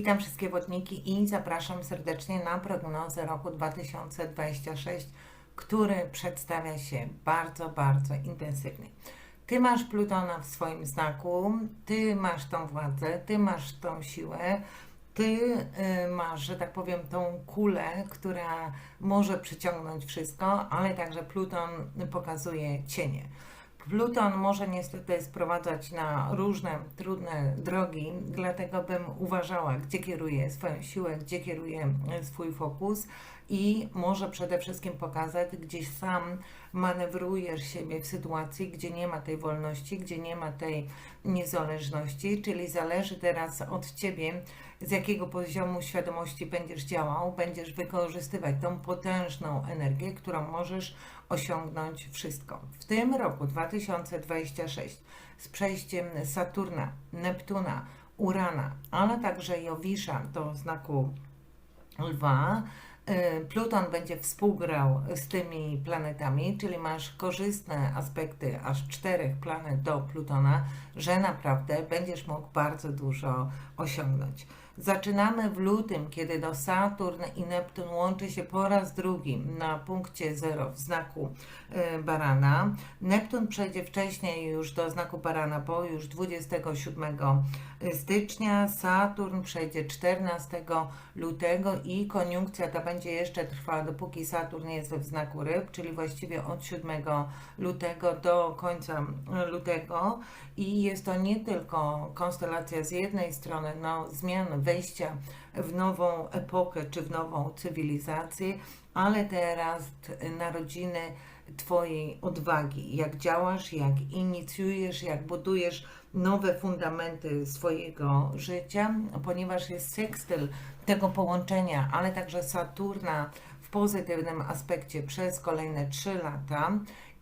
Witam wszystkie wodniki i zapraszam serdecznie na prognozę roku 2026, który przedstawia się bardzo, bardzo intensywnie. Ty masz Plutona w swoim znaku, ty masz tą władzę, ty masz tą siłę, ty y, masz, że tak powiem, tą kulę, która może przyciągnąć wszystko, ale także Pluton pokazuje cienie. Pluton może niestety sprowadzać na różne trudne drogi, dlatego bym uważała, gdzie kieruje swoją siłę, gdzie kieruje swój fokus i może przede wszystkim pokazać, gdzie sam manewrujesz siebie w sytuacji, gdzie nie ma tej wolności, gdzie nie ma tej niezależności, czyli zależy teraz od Ciebie, z jakiego poziomu świadomości będziesz działał, będziesz wykorzystywać tą potężną energię, którą możesz osiągnąć wszystko. W tym roku 2026 z przejściem Saturna, Neptuna, Urana, ale także Jowisza do znaku Lwa, y, Pluton będzie współgrał z tymi planetami, czyli masz korzystne aspekty aż czterech planet do Plutona, że naprawdę będziesz mógł bardzo dużo osiągnąć. Zaczynamy w lutym, kiedy do Saturn i Neptun łączy się po raz drugi na punkcie 0 w znaku y, Barana. Neptun przejdzie wcześniej już do znaku Barana, bo już 27 stycznia. Saturn przejdzie 14 lutego i koniunkcja ta będzie jeszcze trwała, dopóki Saturn jest w znaku ryb, czyli właściwie od 7 lutego do końca lutego. I jest to nie tylko konstelacja z jednej strony, no, zmian wejścia w nową epokę czy w nową cywilizację, ale teraz narodziny Twojej odwagi, jak działasz, jak inicjujesz, jak budujesz nowe fundamenty swojego życia, ponieważ jest sekstyl tego połączenia, ale także Saturna w pozytywnym aspekcie przez kolejne 3 lata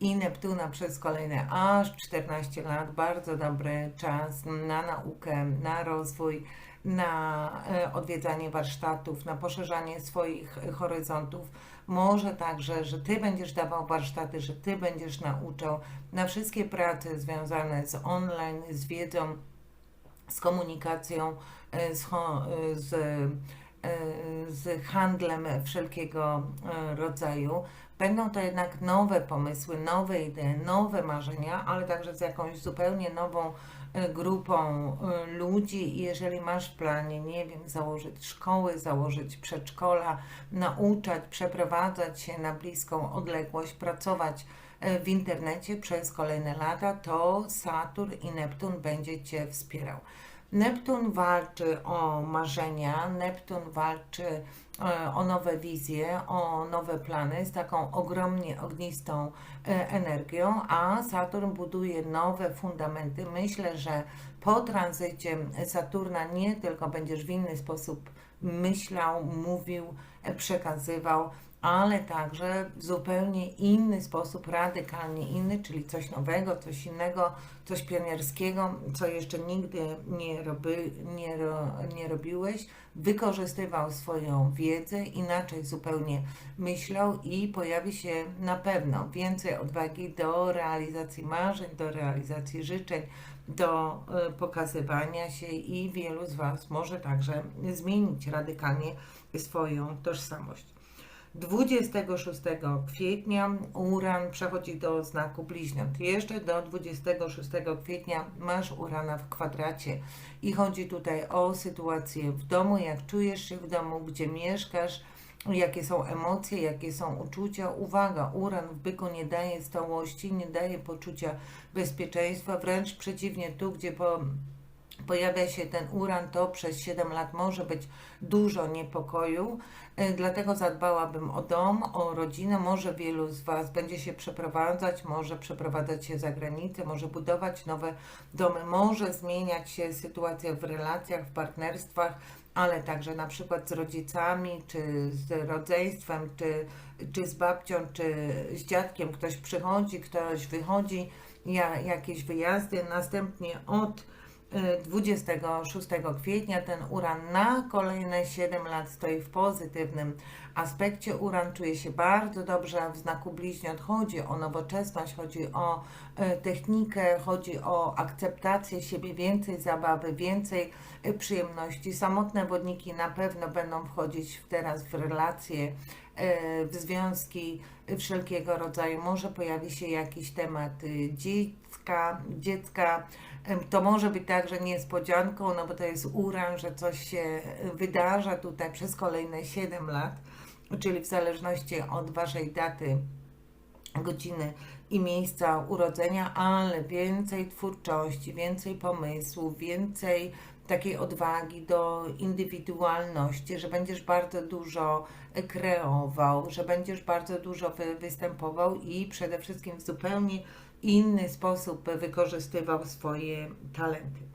i Neptuna przez kolejne aż 14 lat. Bardzo dobry czas na naukę, na rozwój, na e, odwiedzanie warsztatów, na poszerzanie swoich horyzontów. Może także, że Ty będziesz dawał warsztaty, że Ty będziesz nauczał na wszystkie prace związane z online, z wiedzą, z komunikacją, e, z, e, z, z handlem wszelkiego rodzaju. Będą to jednak nowe pomysły, nowe idee, nowe marzenia, ale także z jakąś zupełnie nową e, grupą e, ludzi. I jeżeli masz w planie, nie wiem, założyć szkoły, założyć przedszkola, nauczać, przeprowadzać się na bliską odległość, pracować e, w internecie przez kolejne lata, to Saturn i Neptun będzie Cię wspierał. Neptun walczy o marzenia, Neptun walczy e, o nowe wizje, o nowe plany z taką ogromnie ognistą e, energią, a Saturn buduje nowe fundamenty. Myślę, że po tranzycie Saturna nie tylko będziesz w inny sposób myślał, mówił, e, przekazywał, ale także w zupełnie inny sposób, radykalnie inny, czyli coś nowego, coś innego, coś pionierskiego, co jeszcze nigdy nie, robi, nie, ro, nie robiłeś, wykorzystywał swoją wiedzę, inaczej zupełnie myślał i pojawi się na pewno więcej odwagi do realizacji marzeń, do realizacji życzeń, do y, pokazywania się i wielu z Was może także zmienić radykalnie swoją tożsamość. 26 kwietnia Uran przechodzi do znaku bliźniąt. Jeszcze do 26 kwietnia masz Urana w kwadracie i chodzi tutaj o sytuację w domu, jak czujesz się w domu, gdzie mieszkasz, jakie są emocje, jakie są uczucia. Uwaga, Uran w byku nie daje stałości, nie daje poczucia bezpieczeństwa, wręcz przeciwnie, tu gdzie po pojawia się ten uran, to przez 7 lat może być dużo niepokoju, e, dlatego zadbałabym o dom, o rodzinę. Może wielu z Was będzie się przeprowadzać, może przeprowadzać się za granicę, może budować nowe domy, może zmieniać się sytuacja w relacjach, w partnerstwach, ale także na przykład z rodzicami, czy z rodzeństwem, czy, czy z babcią, czy z dziadkiem. Ktoś przychodzi, ktoś wychodzi, ja, jakieś wyjazdy, następnie od 26 kwietnia ten uran na kolejne 7 lat stoi w pozytywnym aspekcie. Uran czuje się bardzo dobrze w znaku bliźniąt. Chodzi o nowoczesność, chodzi o y, technikę, chodzi o akceptację siebie, więcej zabawy, więcej y, przyjemności. Samotne wodniki na pewno będą wchodzić teraz w relacje, w związki wszelkiego rodzaju. Może pojawi się jakiś temat dziecka, dziecka to może być także niespodzianką, no bo to jest uran, że coś się wydarza tutaj przez kolejne 7 lat, czyli w zależności od Waszej daty, godziny i miejsca urodzenia, ale więcej twórczości, więcej pomysłów, więcej takiej odwagi do indywidualności, że będziesz bardzo dużo kreował, że będziesz bardzo dużo wy, występował i przede wszystkim w zupełnie inny sposób wykorzystywał swoje talenty.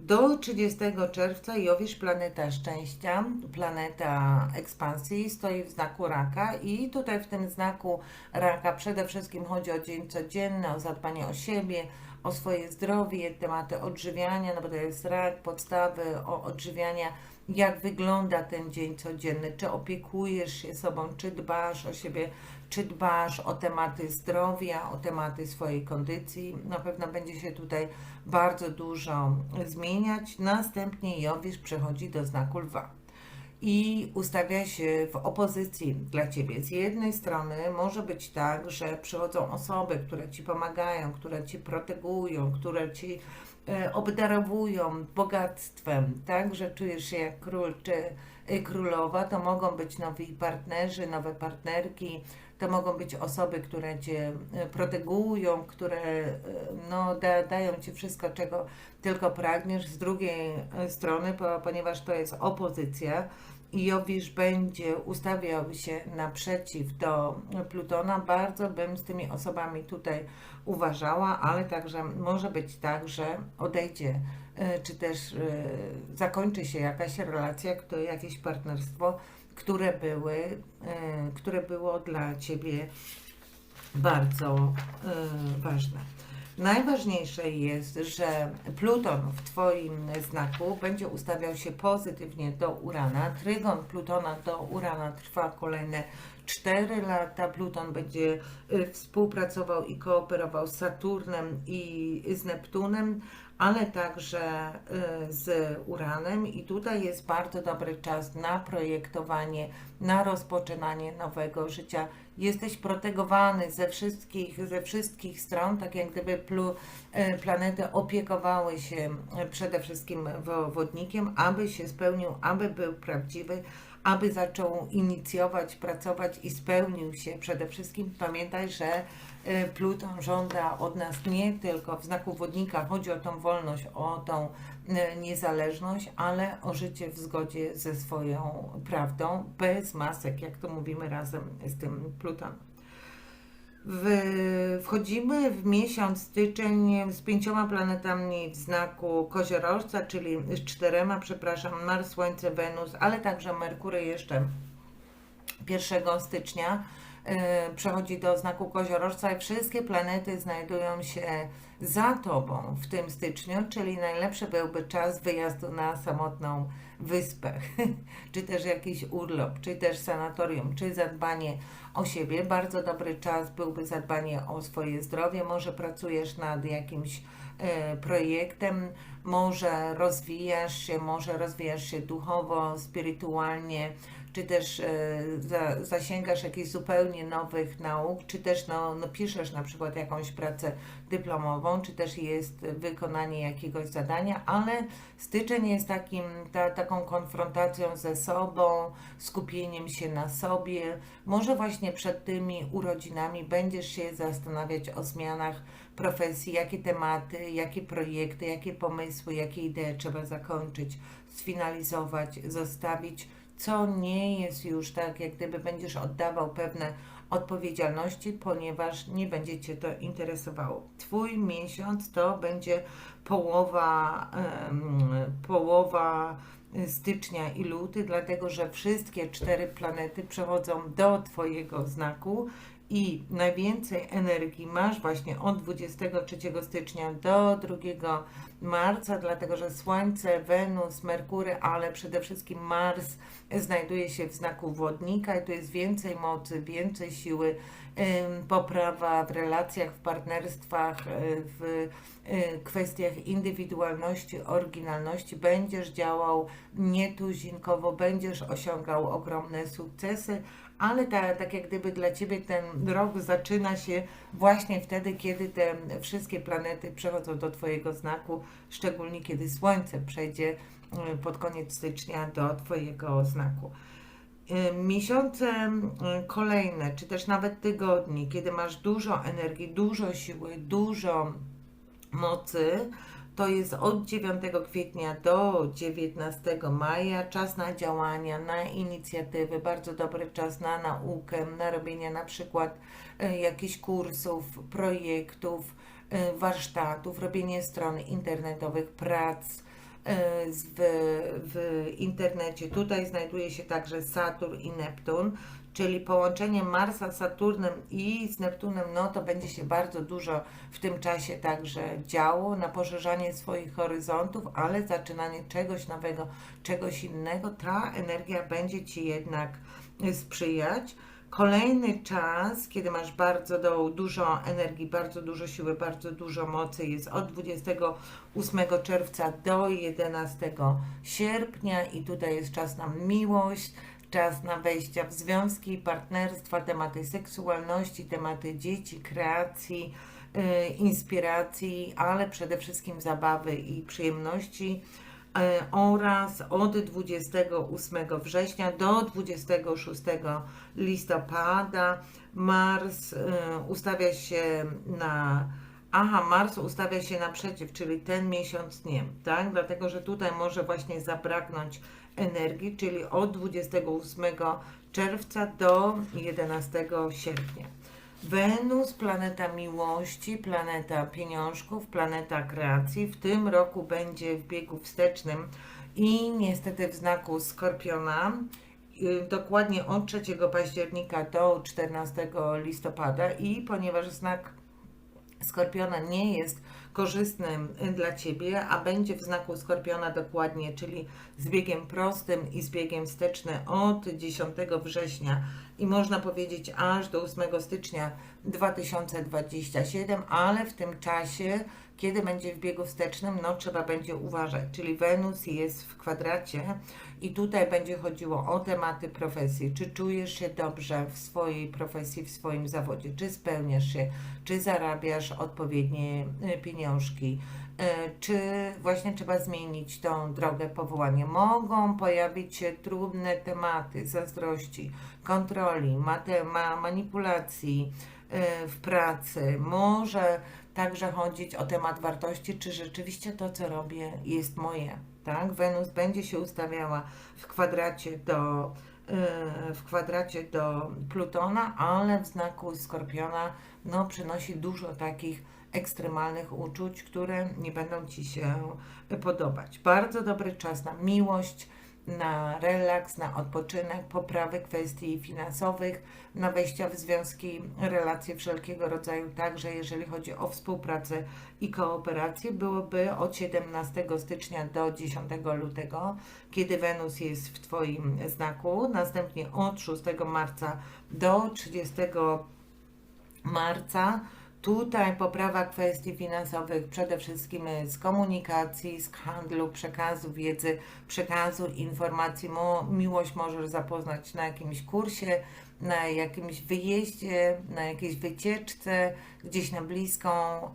Do 30 czerwca Jowisz, planeta szczęścia, planeta ekspansji, stoi w znaku raka i tutaj w tym znaku raka przede wszystkim chodzi o dzień codzienny, o zadbanie o siebie, o swoje zdrowie, tematy odżywiania, no bo to jest rak, podstawy o odżywiania, jak wygląda ten dzień codzienny, czy opiekujesz się sobą, czy dbasz o siebie, czy dbasz o tematy zdrowia, o tematy swojej kondycji. Na pewno będzie się tutaj bardzo dużo zmieniać. Następnie Jowisz przechodzi do znaku lwa i ustawia się w opozycji dla ciebie. Z jednej strony może być tak, że przychodzą osoby, które ci pomagają, które ci protegują, które ci obdarowują bogactwem, tak, że czujesz się jak król czy e, królowa, to mogą być nowi partnerzy, nowe partnerki, to mogą być osoby, które cię e, protegują, które e, no, da, dają ci wszystko, czego tylko pragniesz. Z drugiej e, strony, ponieważ to jest opozycja, Jowisz będzie ustawiał się naprzeciw do Plutona, bardzo bym z tymi osobami tutaj uważała, ale także może być tak, że odejdzie, czy też zakończy się jakaś relacja, jakieś partnerstwo, które były, e, które było dla Ciebie bardzo e, ważne. Najważniejsze jest, że Pluton w Twoim znaku będzie ustawiał się pozytywnie do Urana. Trygon Plutona do Urana trwa kolejne 4 lata. Pluton będzie e, współpracował i kooperował z Saturnem i z Neptunem ale także y, z uranem i tutaj jest bardzo dobry czas na projektowanie, na rozpoczynanie nowego życia. Jesteś protegowany ze wszystkich, ze wszystkich stron, tak jak gdyby plu, y, planety opiekowały się przede wszystkim wodnikiem, aby się spełnił, aby był prawdziwy, aby zaczął inicjować, pracować i spełnił się przede wszystkim. Pamiętaj, że y, Pluton żąda od nas nie tylko w znaku wodnika, chodzi o tą wolność, o tą y, niezależność, ale o życie w zgodzie ze swoją prawdą, bez masek, jak to mówimy razem z tym Plutonem. W, wchodzimy w miesiąc styczeń z pięcioma planetami w znaku koziorożca, czyli z czterema, przepraszam, Mars, Słońce, Wenus, ale także Merkury jeszcze 1 stycznia yy, przechodzi do znaku koziorożca i wszystkie planety znajdują się za Tobą w tym styczniu, czyli najlepszy byłby czas wyjazdu na samotną wyspę, czy też jakiś urlop, czy też sanatorium, czy zadbanie o siebie. Bardzo dobry czas byłby zadbanie o swoje zdrowie. Może pracujesz nad jakimś e, projektem, może rozwijasz się, może rozwijasz się duchowo, spirytualnie, czy też e, za, zasięgasz jakichś zupełnie nowych nauk, czy też no, no, piszesz na przykład jakąś pracę dyplomową, czy też jest wykonanie jakiegoś zadania, ale styczeń jest takim, ta, taką konfrontacją ze sobą, skupieniem się na sobie. Może właśnie przed tymi urodzinami będziesz się zastanawiać o zmianach profesji, jakie tematy, jakie projekty, jakie pomysły, jakie idee trzeba zakończyć, sfinalizować, zostawić co nie jest już tak, jak gdyby będziesz oddawał pewne odpowiedzialności, ponieważ nie będzie Cię to interesowało. Twój miesiąc to będzie połowa, połowa stycznia i luty, dlatego że wszystkie cztery planety przechodzą do Twojego znaku i najwięcej energii masz właśnie od 23 stycznia do 2 marca, dlatego że Słońce, Wenus, Merkury, ale przede wszystkim Mars znajduje się w znaku wodnika i tu jest więcej mocy, więcej siły, poprawa w relacjach, w partnerstwach, e, w e, kwestiach indywidualności, oryginalności. Będziesz działał nietuzinkowo, będziesz osiągał ogromne sukcesy, ale ta, tak jak gdyby dla Ciebie ten rok zaczyna się właśnie wtedy, kiedy te wszystkie planety przechodzą do Twojego znaku, szczególnie kiedy Słońce przejdzie e, pod koniec stycznia do Twojego znaku. E, miesiące e, kolejne, czy też nawet tygodni, kiedy masz dużo energii, dużo siły, dużo mocy, to jest od 9 kwietnia do 19 maja. Czas na działania, na inicjatywy, bardzo dobry czas na naukę, na robienie na przykład e, jakichś kursów, projektów, e, warsztatów, robienie stron internetowych, prac e, w, w internecie. Tutaj znajduje się także Saturn i Neptun, czyli połączenie Marsa z Saturnem i z Neptunem, no to będzie się bardzo dużo w tym czasie także działo na poszerzanie swoich horyzontów, ale zaczynanie czegoś nowego, czegoś innego, ta energia będzie Ci jednak sprzyjać. Kolejny czas, kiedy masz bardzo do, dużo energii, bardzo dużo siły, bardzo dużo mocy, jest od 28 czerwca do 11 sierpnia i tutaj jest czas na miłość, czas na wejścia w związki, partnerstwa, tematy seksualności, tematy dzieci, kreacji, yy, inspiracji, ale przede wszystkim zabawy i przyjemności yy, oraz od 28 września do 26 listopada Mars yy, ustawia się na Aha, Mars ustawia się naprzeciw, czyli ten miesiąc nie, tak? Dlatego, że tutaj może właśnie zabraknąć energii, czyli od 28 czerwca do 11 sierpnia. Wenus, planeta miłości, planeta pieniążków, planeta kreacji, w tym roku będzie w biegu wstecznym i niestety w znaku Skorpiona, y, dokładnie od 3 października do 14 listopada i ponieważ znak Skorpiona nie jest korzystnym dla Ciebie, a będzie w znaku Skorpiona dokładnie, czyli z biegiem prostym i z biegiem wstecznym od 10 września i można powiedzieć aż do 8 stycznia 2027, ale w tym czasie, kiedy będzie w biegu wstecznym, no trzeba będzie uważać, czyli Wenus jest w kwadracie i tutaj będzie chodziło o tematy profesji. Czy czujesz się dobrze w swojej profesji, w swoim zawodzie? Czy spełniasz się? Czy zarabiasz odpowiednie y, pieniążki? Y, czy właśnie trzeba zmienić tą drogę powołania? Mogą pojawić się trudne tematy zazdrości, kontroli, ma manipulacji y, w pracy. Może także chodzić o temat wartości, czy rzeczywiście to, co robię, jest moje tak? Wenus będzie się ustawiała w kwadracie do, yy, w kwadracie do Plutona, ale w znaku Skorpiona no, przynosi dużo takich ekstremalnych uczuć, które nie będą Ci się podobać. Bardzo dobry czas na miłość, na relaks, na odpoczynek, poprawę kwestii finansowych, na wejścia w związki, relacje wszelkiego rodzaju, także jeżeli chodzi o współpracę i kooperację, byłoby od 17 stycznia do 10 lutego, kiedy Wenus jest w Twoim znaku, następnie od 6 marca do 30 marca Tutaj poprawa kwestii finansowych, przede wszystkim z komunikacji, z handlu, przekazu wiedzy, przekazu informacji. Miłość możesz zapoznać na jakimś kursie, na jakimś wyjeździe, na jakiejś wycieczce, gdzieś na bliską e,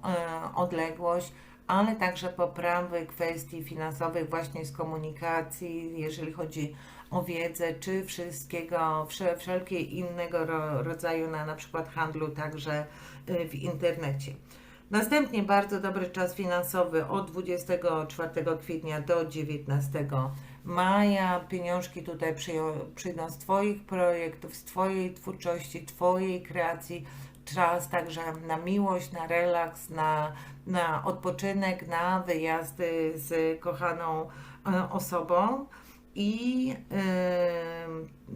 odległość, ale także poprawy kwestii finansowych właśnie z komunikacji, jeżeli chodzi o wiedzę, czy wszystkiego, wszelkie innego rodzaju na na przykład handlu, także y, w internecie. Następnie bardzo dobry czas finansowy od 24 kwietnia do 19 maja. Pieniążki tutaj przyjdą z Twoich projektów, z Twojej twórczości, Twojej kreacji. Czas także na miłość, na relaks, na, na odpoczynek, na wyjazdy z kochaną e, osobą. I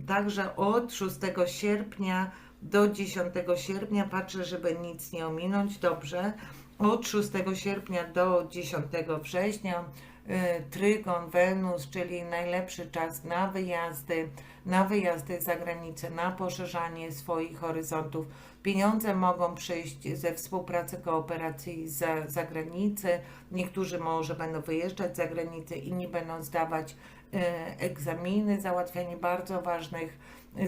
także od 6 sierpnia do 10 sierpnia. Patrzę, żeby nic nie ominąć. Dobrze. Od 6 sierpnia do 10 września y, Trygon, Wenus, czyli najlepszy czas na wyjazdy, na wyjazdy za granicę, na poszerzanie swoich horyzontów. Pieniądze mogą przyjść ze współpracy, kooperacji za zagranicy. Niektórzy może będą wyjeżdżać za granicę, inni będą zdawać egzaminy, załatwianie bardzo ważnych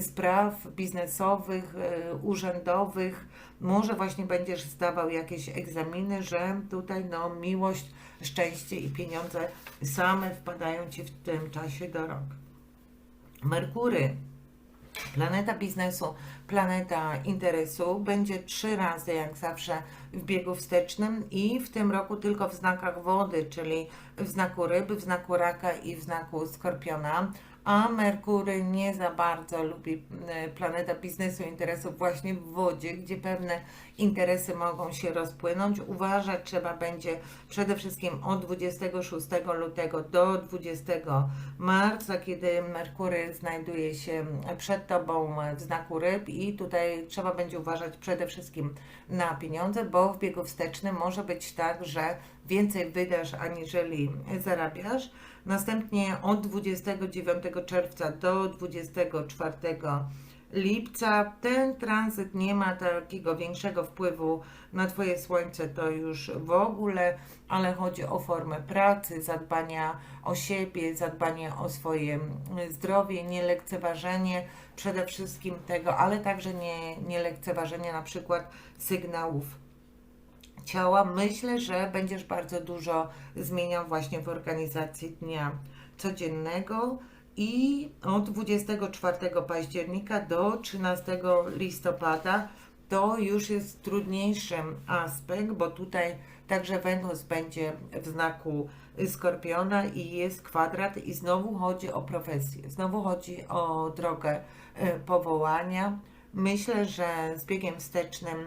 spraw biznesowych, y, urzędowych. Może właśnie będziesz zdawał jakieś egzaminy, że tutaj no, miłość, szczęście i pieniądze same wpadają Ci w tym czasie do rąk. Merkury, planeta biznesu, planeta interesu, będzie trzy razy jak zawsze w biegu wstecznym i w tym roku tylko w znakach wody, czyli w znaku ryby, w znaku raka i w znaku skorpiona. A Merkury nie za bardzo lubi e, planeta biznesu interesów właśnie w wodzie, gdzie pewne interesy mogą się rozpłynąć. Uważać trzeba będzie przede wszystkim od 26 lutego do 20 marca, kiedy Merkury znajduje się przed Tobą w znaku ryb i tutaj trzeba będzie uważać przede wszystkim na pieniądze, bo w biegu wstecznym może być tak, że więcej wydasz aniżeli zarabiasz. Następnie od 29 czerwca do 24 lipca. Ten tranzyt nie ma takiego większego wpływu na Twoje słońce, to już w ogóle, ale chodzi o formę pracy, zadbania o siebie, zadbanie o swoje zdrowie, nie lekceważenie przede wszystkim tego, ale także nie, nie lekceważenie na przykład sygnałów ciała, myślę, że będziesz bardzo dużo zmieniał właśnie w organizacji dnia codziennego i od 24 października do 13 listopada to już jest trudniejszy aspekt, bo tutaj także Wenus będzie w znaku Skorpiona i jest kwadrat i znowu chodzi o profesję, znowu chodzi o drogę e, powołania. Myślę, że z biegiem wstecznym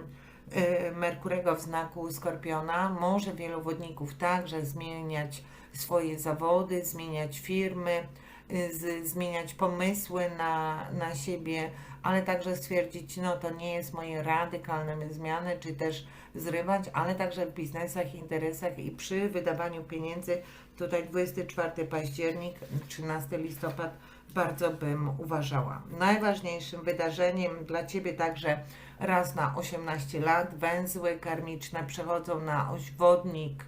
Y, Merkurego w znaku Skorpiona może wielu wodników także zmieniać swoje zawody, zmieniać firmy, z, zmieniać pomysły na, na siebie, ale także stwierdzić, no to nie jest moje radykalne zmiany, czy też zrywać, ale także w biznesach, interesach i przy wydawaniu pieniędzy, tutaj 24 październik, 13 listopad, bardzo bym uważała. Najważniejszym wydarzeniem dla Ciebie także raz na 18 lat węzły karmiczne przechodzą na oś wodnik,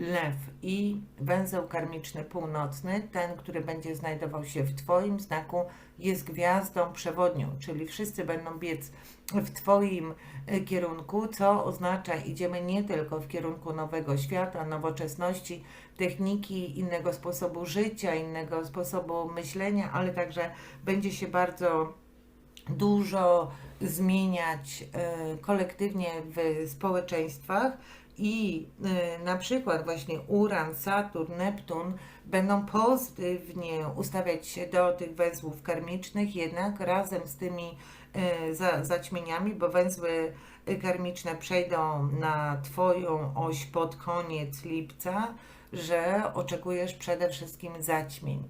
lew i węzeł karmiczny północny, ten, który będzie znajdował się w Twoim znaku, jest gwiazdą przewodnią, czyli wszyscy będą biec w Twoim e, kierunku, co oznacza, idziemy nie tylko w kierunku nowego świata, nowoczesności, techniki, innego sposobu życia, innego sposobu myślenia, ale także będzie się bardzo dużo zmieniać e, kolektywnie w społeczeństwach i y, na przykład właśnie Uran, Saturn, Neptun będą pozytywnie ustawiać się do tych węzłów karmicznych, jednak razem z tymi y, za, zaćmieniami, bo węzły karmiczne przejdą na Twoją oś pod koniec lipca, że oczekujesz przede wszystkim zaćmień.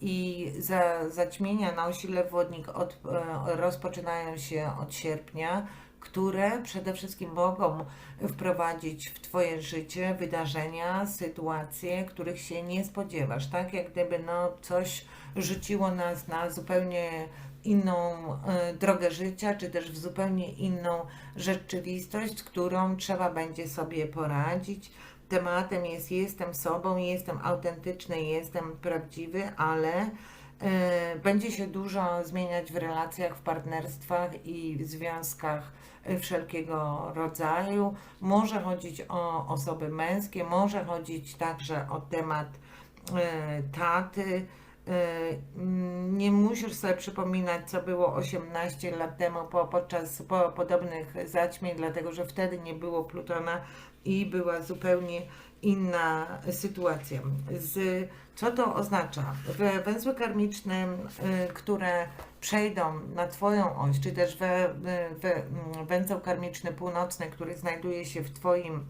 I za, zaćmienia na osi Lew-Wodnik od, rozpoczynają się od sierpnia, które przede wszystkim mogą wprowadzić w Twoje życie wydarzenia, sytuacje, których się nie spodziewasz, tak jak gdyby no, coś rzuciło nas na zupełnie inną y, drogę życia, czy też w zupełnie inną rzeczywistość, z którą trzeba będzie sobie poradzić. Tematem jest jestem sobą, jestem autentyczny, jestem prawdziwy, ale y, będzie się dużo zmieniać w relacjach, w partnerstwach i w związkach wszelkiego rodzaju. Może chodzić o osoby męskie, może chodzić także o temat y, taty. Y, nie musisz sobie przypominać, co było 18 lat temu po, podczas po, podobnych zaćmień, dlatego że wtedy nie było Plutona i była zupełnie inna sytuacja. Z, co to oznacza? Węzły karmiczne, y, które przejdą na Twoją oś, czy też we, we, węzeł karmiczny północny, który znajduje się w Twoim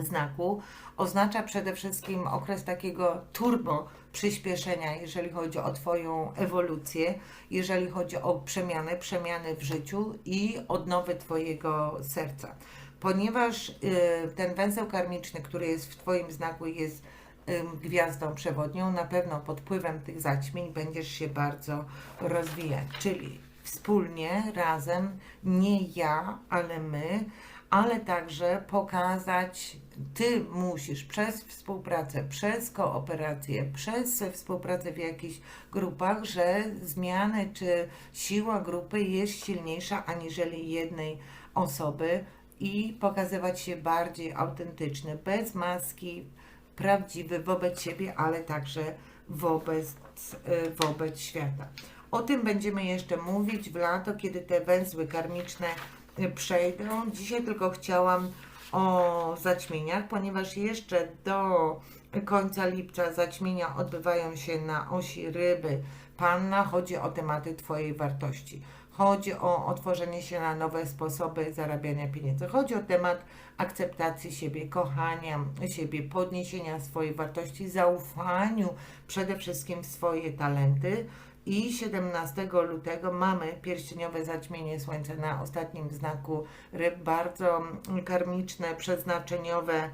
znaku oznacza przede wszystkim okres takiego turbo przyspieszenia, jeżeli chodzi o Twoją ewolucję, jeżeli chodzi o przemiany, przemiany w życiu i odnowy Twojego serca. Ponieważ y, ten węzeł karmiczny, który jest w Twoim znaku, jest gwiazdą przewodnią, na pewno pod wpływem tych zaćmień będziesz się bardzo rozwijać. Czyli wspólnie, razem, nie ja, ale my, ale także pokazać, ty musisz przez współpracę, przez kooperację, przez współpracę w jakichś grupach, że zmiany czy siła grupy jest silniejsza aniżeli jednej osoby i pokazywać się bardziej autentyczny, bez maski, prawdziwy wobec siebie, ale także wobec, y, wobec świata. O tym będziemy jeszcze mówić w lato, kiedy te węzły karmiczne y, przejdą. Dzisiaj tylko chciałam o zaćmieniach, ponieważ jeszcze do końca lipca zaćmienia odbywają się na osi ryby panna. Chodzi o tematy Twojej wartości. Chodzi o otworzenie się na nowe sposoby zarabiania pieniędzy. Chodzi o temat akceptacji siebie, kochania siebie, podniesienia swojej wartości, zaufaniu przede wszystkim w swoje talenty. I 17 lutego mamy pierścieniowe zaćmienie Słońca na ostatnim znaku ryb, bardzo karmiczne, przeznaczeniowe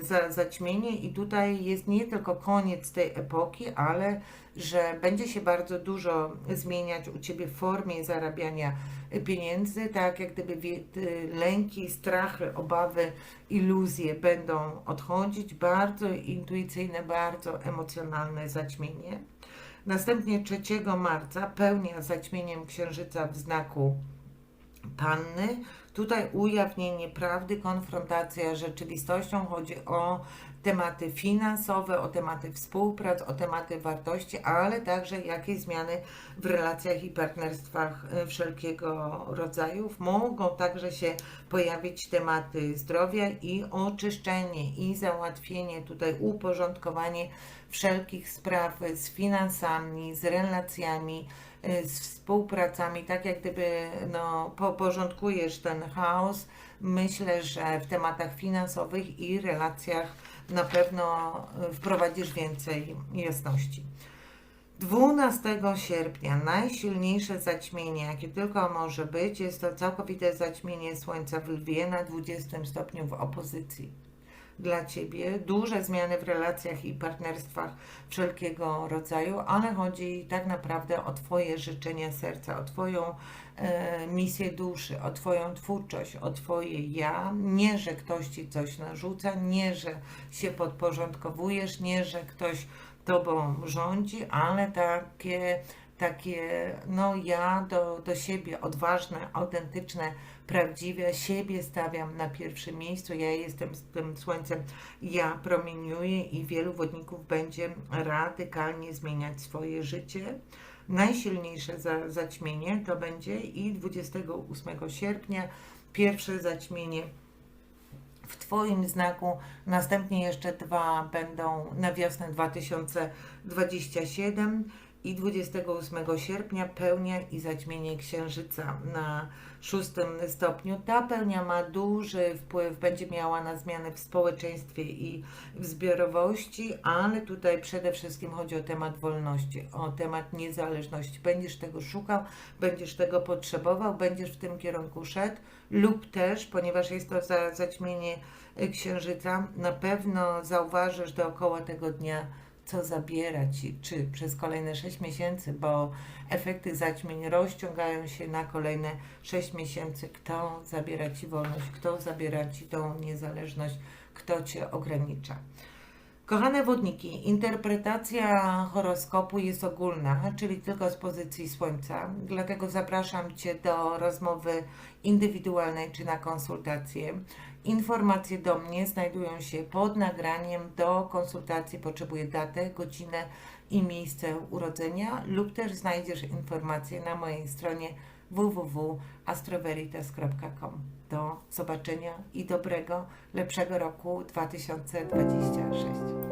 y, za, zaćmienie i tutaj jest nie tylko koniec tej epoki, ale że będzie się bardzo dużo zmieniać u Ciebie w formie zarabiania pieniędzy, tak jak gdyby y, lęki, strachy, obawy, iluzje będą odchodzić, bardzo intuicyjne, bardzo emocjonalne zaćmienie. Następnie 3 marca pełnia zaćmieniem księżyca w znaku panny. Tutaj ujawnienie prawdy, konfrontacja z rzeczywistością. Chodzi o tematy finansowe, o tematy współprac, o tematy wartości, ale także jakieś zmiany w relacjach i partnerstwach e, wszelkiego rodzaju. Mogą także się pojawić tematy zdrowia i oczyszczenie i załatwienie, tutaj uporządkowanie wszelkich spraw z finansami, z relacjami, y, z współpracami, tak jak gdyby no, poporządkujesz ten chaos. Myślę, że w tematach finansowych i relacjach na pewno y, wprowadzisz więcej jasności. 12 sierpnia najsilniejsze zaćmienie, jakie tylko może być, jest to całkowite zaćmienie Słońca w Lwie na 20 stopniu w opozycji dla Ciebie, duże zmiany w relacjach i partnerstwach wszelkiego rodzaju, ale chodzi tak naprawdę o Twoje życzenia serca, o Twoją e, misję duszy, o Twoją twórczość, o Twoje ja. Nie, że ktoś Ci coś narzuca, nie, że się podporządkowujesz, nie, że ktoś Tobą rządzi, ale takie takie, no ja do, do siebie odważne, autentyczne, prawdziwe, siebie stawiam na pierwszym miejscu, ja jestem z tym słońcem, ja promieniuję i wielu wodników będzie radykalnie zmieniać swoje życie. Najsilniejsze za, zaćmienie to będzie i 28 sierpnia pierwsze zaćmienie w Twoim znaku. Następnie jeszcze dwa będą na wiosnę 2027 i 28 sierpnia pełnia i zaćmienie księżyca na szóstym stopniu. Ta pełnia ma duży wpływ, będzie miała na zmiany w społeczeństwie i w zbiorowości, ale tutaj przede wszystkim chodzi o temat wolności, o temat niezależności. Będziesz tego szukał, będziesz tego potrzebował, będziesz w tym kierunku szedł lub też, ponieważ jest to za, zaćmienie księżyca, na pewno zauważysz dookoła tego dnia co zabiera Ci, czy przez kolejne 6 miesięcy, bo efekty zaćmień rozciągają się na kolejne 6 miesięcy. Kto zabiera Ci wolność, kto zabiera Ci tą niezależność, kto Cię ogranicza. Kochane wodniki, interpretacja horoskopu jest ogólna, czyli tylko z pozycji Słońca, dlatego zapraszam Cię do rozmowy indywidualnej czy na konsultację. Informacje do mnie znajdują się pod nagraniem. Do konsultacji potrzebuję datę, godzinę i miejsce urodzenia, lub też znajdziesz informacje na mojej stronie www.astroveritas.com. Do zobaczenia i dobrego, lepszego roku 2026.